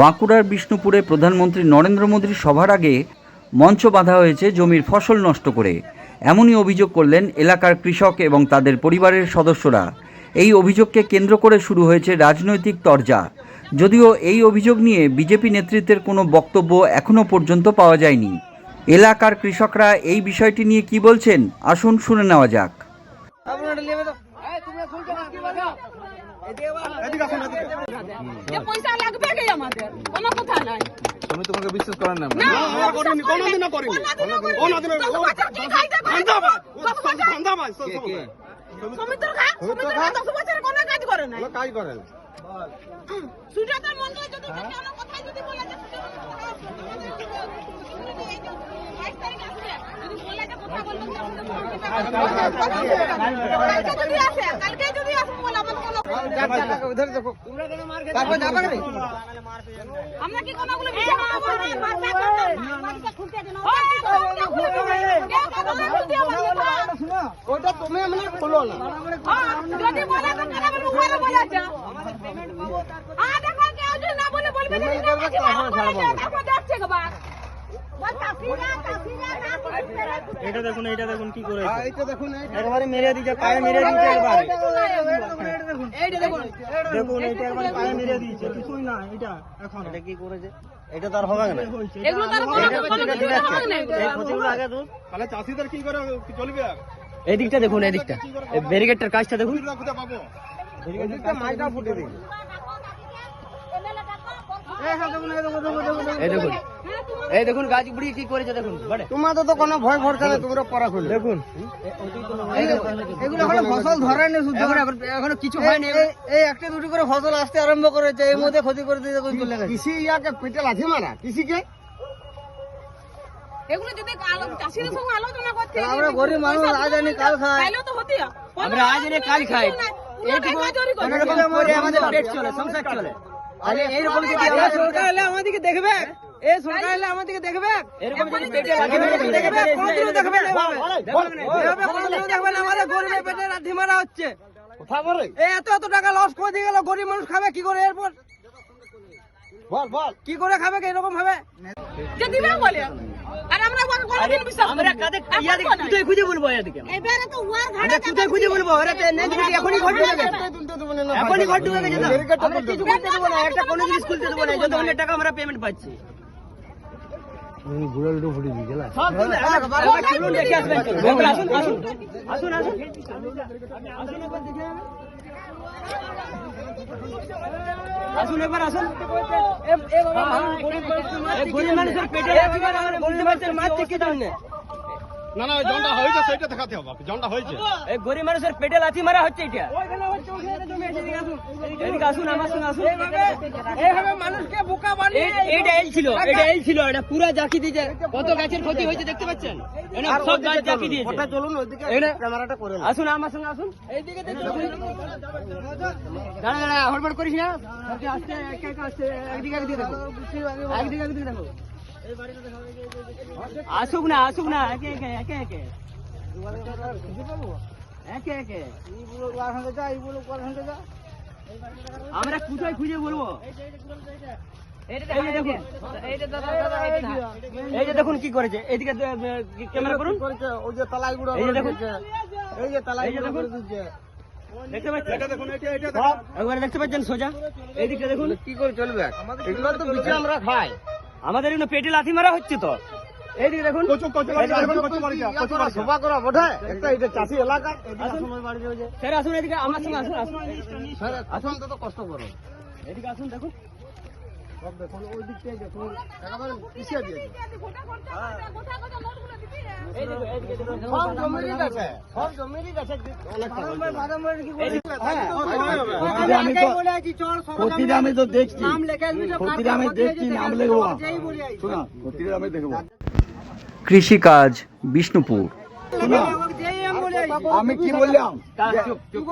বাঁকুড়ার বিষ্ণুপুরে প্রধানমন্ত্রী নরেন্দ্র মোদীর সভার আগে মঞ্চ বাঁধা হয়েছে জমির ফসল নষ্ট করে। এমনই অভিযোগ করলেন এলাকার কৃষক এবং তাদের পরিবারের সদস্যরা। এই অভিযোগকে কেন্দ্র করে শুরু হয়েছে রাজনৈতিক তরজা। যদিও এই অভিযোগ নিয়ে বিজেপি নেতৃত্বের কোনো বক্তব্য এখনও পর্যন্ত পাওয়া যায়নি। এলাকার কৃষকরা এই বিষয়টি নিয়ে কি বলছেন? আসুন শুনে নেওয়া যাক যে পয়সা লাগবে কি আমাদের? কোনো কথা নাই। তুমি তোমাকে বিশ্বাস করেন না। কোনোদিনও করিনি। কোনোদিনও কাজ করে না। যদি যদি বলে যে যদি বলে যে কথা কালকে যদি আসে, কালকে যদি আসে বলে আমার কোনো- আমরা কি কোনোগুলো বিচার করব? খুলতে দিন। হবে না? ওটা তুমি এমনি খোলো না। যদি বলে তো কেন দেখো, কেউ যদি বলে বলবে করে এটা দেখুন এটা দেখুন কি করেছে। হ্যাঁ, এইটা দেখুন, একবারে মেরে দিয়েছে পায়ে মেরে দিয়েছে একবারে দেখুন। দেখুন এটা একবারে পায়ে মেরে দিয়েছে কিছুই না এটা এখন। এটা কি করেছে? এটা তো আর হবে না। এগুলো তার কোনো কোনো কিছু হবে না এগুলো। এই ক্ষতিগুলো আগে দূর তাহলে চাষিদের কি করে চলবে এই দিকটা দেখুন। এই দিকটা এই ব্যারিকেডটার কাজটা দেখুন মাইটা ফুটে দিই এই দেখুন। এই দেখুন গাছ বুড়ি কি করেছে দেখুন তোমাদের তো কোনো ভয় ভরসা নেই তোমরা পড়া খুলে। দেখুন। এগুলো এখনও ফসল ধরেনি শুধু। এখনও কিছু হয়নি। এই একটা দুটি করে ফসল আসতে আরম্ভ করেছে এর মধ্যে ক্ষতি করে দিয়ে চলে গেছে। কৃষি ইয়াকে পেটে লাথি মারা। কৃষিকে? এগুলো যদি চাষিদের সঙ্গে আলোচনা করতে আমরা গরিব মানুষ, আজ আনি কাল খাই। তো হতি আমরা আজ এনে কাল খাই। এইটুকু আমাদের পেট চলে সংসার চলে। আরে এইরকম যদি আমরা সরকার হলে আমাদেরকে দেখবে। এ সরকার হলে আমাদেরকে দেখবে? এরকম যদি পেটে লাথি দেখবে? কোনদিনও দেখবে না এভাবে। কোনদিনও দেখবে না আমাদের গরিবের পেটে লাথি মারা হচ্ছে। কথা বলে? এই এত এত টাকা লস করে দিয়ে গেল গরিব মানুষ খাবে কি করে এরপর? বল বল। কি করে খাবে এরকম ভাবে? যে দিবে বলে। আর আমরা ওকে বিশ্বাস আমরা কাদের এখন ইয়াদের কোথায়? কোথায় খুঁজে বলব এবারে তো আমরা খুঁজে তো নেই ঘর ঢুকে গেছে এখনই ঘর ঢুকে গেছে তো। কিছু করতে দেবো না। একটা কোনো জিনিস খুলতে দেবো না। যত অনেক টাকা আমরা পেমেন্ট পাচ্ছি। কিছু একবার চলুন দেখে আসবেন আসুন আসুন আসুন আসুন। আসুন গরিব মানুষের পেটে লাথি মারা, পারছেন মাছ থেকে দাও না না জনটা হয়েছে সেটা দেখাতে হবে জনটা হয়েছে। এই গরিব মানুষের পেটে লাথি মারা হচ্ছে এটা। আসুন আমার সঙ্গে আসুন। এইভাবে মানুষকে বোকা বানিয়ে এইটা এই ছিল এটা এই ছিল এটা পুরা জাকি দিয়েছে কত গাছের ক্ষতি হয়েছে দেখতে পাচ্ছেন? এটা সব গাছ জাকি দিয়েছে। ওটা চলুন ওইদিকে এইটা ক্যামেরাটা করে নাও। আসুন আমার সঙ্গে আসুন। এইদিকে দেখুন দাঁড়া দাঁড়া হড়বড় করিস না। আস্তে আস্তে এক এক আস্তে একদিকে একদিকে দেখো। একদিকে একদিকে দেখো। আসুক না আসুক না একে একে একে একে। একে একে। এই যে। দেখুন এই যে দেখুন। কি করেছে। এইদিকে ক্যামেরা করুন। ওই যে তালাইগুলো এই যে দেখুন। এই যে তালাইগুলো দেখুন। করে দিচ্ছে। দেখতে পাচ্ছেন? একবারে দেখতে পাচ্ছেন সোজা? এইদিকে দেখুন। কি করে চলবে? এগুলো তো আমরা খাই। আমাদের পেটে লাথি মারা হচ্ছে তো। এইদিকে দেখুন। কচু কচু বাড়ি যা, কচু বাড়ি যা, কচু বাড়ি সভা করা বটে। একটা এটা চাষি এলাকা স্যার আসুন এদিকে আমার সঙ্গে আসুন আসুন। আসুন তো কষ্ট করো এদিকে আসুন দেখুন। দেখুন ওই দিক থেকে দেখুন। একেবারে পিছিয়ে দিয়েছে গোটা করতে হবে, গোটা গোটা নোটগুলো দিবি রে। এই দেখুন এইদিকে দেখুন। সব জমিরই গেছে সব জমিরই গেছে। ক্ষতিটা আমি তো দেখছি। ক্ষতিটা আমি দেখছি নাম লেখবো। শোনা ক্ষতিটা আমি দেখব। কৃষিকাজ বিষ্ণুপুর। আমি কি বললাম? চুপ চুপ